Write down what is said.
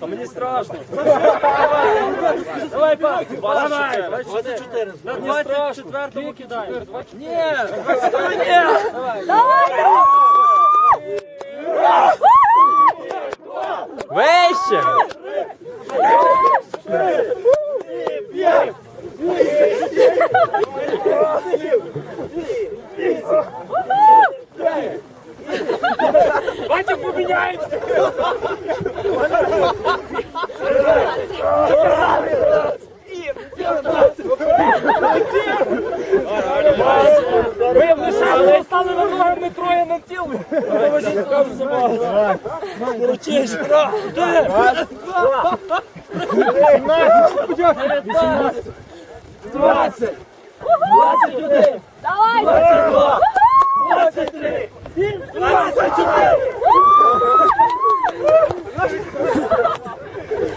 Та мені страшно. Давай, пак. 24. 24. На 24 кидай. Ні. Ні. Вище! Давайте поміняємося. Ми лише стали на ноги, ми троє на тілі. Кажу, забагато. Короче, шкра. Давай! 23. 24.